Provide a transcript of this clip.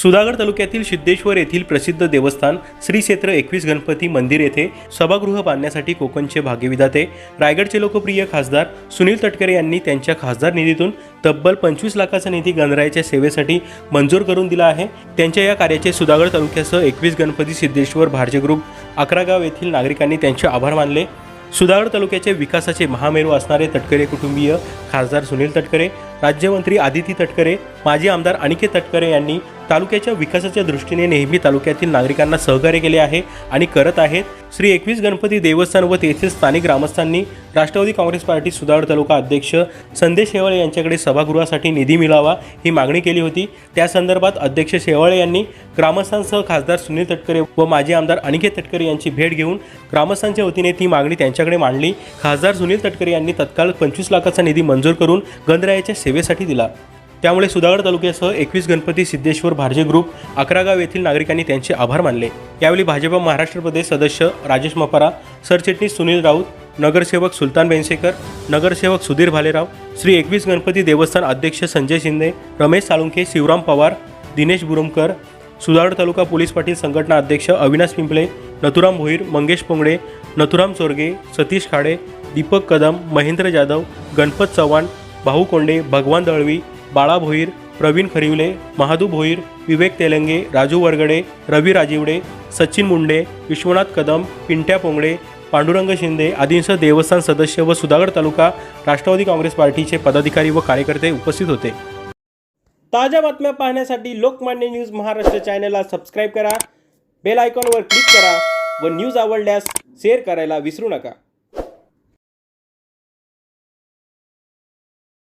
सुधागड तालुक्यातील सिद्धेश्वर येथील प्रसिद्ध देवस्थान श्री क्षेत्र एकवीस गणपती मंदिर येथे सभागृह बांधण्यासाठी कोकणचे भाग्यविधाते रायगडचे लोकप्रिय खासदार सुनील तटकरे यांनी त्यांच्या खासदार निधीतून तब्बल पंचवीस लाखाचा निधी गणरायाच्या सेवेसाठी मंजूर करून दिला आहे. त्यांच्या या कार्याचे सुधागड तालुक्यासह एकवीस गणपती सिद्धेश्वर भारजे ग्रुप अकरा गाव येथील नागरिकांनी त्यांचे आभार मानले. सुधागड तालुक्याचे विकासाचे महामेरू असणारे तटकरे कुटुंबीय खासदार सुनील तटकरे राज्यमंत्री आदिती तटकरे माजी आमदार अनिकेत तटकरे यांनी तालुक्याच्या विकासाच्या दृष्टीने नेहमी तालुक्यातील नागरिकांना सहकार्य केले आहे आणि करत आहेत. श्री एकवीस गणपती देवस्थान व तेथील स्थानिक ग्रामस्थांनी राष्ट्रवादी काँग्रेस पार्टी सुधागड तालुका अध्यक्ष संदेश शेवाळे यांच्याकडे सभागृहासाठी निधी मिळावा ही मागणी केली होती. त्या संदर्भात अध्यक्ष शेवाळे यांनी ग्रामस्थांसह खासदार सुनील तटकरे व माजी आमदार अनिकेत तटकरे यांची भेट घेऊन ग्रामस्थांच्या वतीने ती मागणी त्यांच्याकडे मांडली. खासदार सुनील तटकरे यांनी तत्काळ पंचवीस लाखाचा निधी मंजूर करून गणरायाच्या सेवेसाठी दिला. त्यामुळे सुधागड तालुक्यासह एकवीस गणपती सिद्धेश्वर भारजे ग्रुप अकरा गाव येथील नागरिकांनी त्यांचे आभार मानले. यावेळी भाजप महाराष्ट्र प्रदेश सदस्य राजेश मपारा सरचिटणीस सुनील राऊत नगरसेवक सुलतान बेनसेकर नगरसेवक सुधीर भालेराव श्री एकवीस गणपती देवस्थान अध्यक्ष संजय शिंदे रमेश साळुंखे शिवराम पवार दिनेश बुरुमकर सुधागड तालुका पोलीस पाटील संघटना अध्यक्ष अविनाश पिंपळे नथुराम भोईर मंगेश पोंगडे नथुराम चोरगे सतीश खाडे दीपक कदम महेंद्र जाधव गणपत चव्हाण भाऊ कोंडे भगवान दळवी बाळा भोईर प्रवीण खरिवले महादू भोईर विवेक तेलंगे राजू वरगडे रवी राजिवडे सचिन मुंडे विश्वनाथ कदम पिंट्या पोंगडे पांडुरंग शिंदे आदींसह देवस्थान सदस्य व सुधागड तालुका राष्ट्रवादी काँग्रेस पार्टीचे पदाधिकारी व कार्यकर्ते उपस्थित होते. ताज्या बातम्या पाहण्यासाठी लोकमान्य न्यूज महाराष्ट्र चॅनलला सबस्क्राईब करा बेल आयकॉनवर क्लिक करा व न्यूज आवडल्यास शेअर करायला विसरू नका.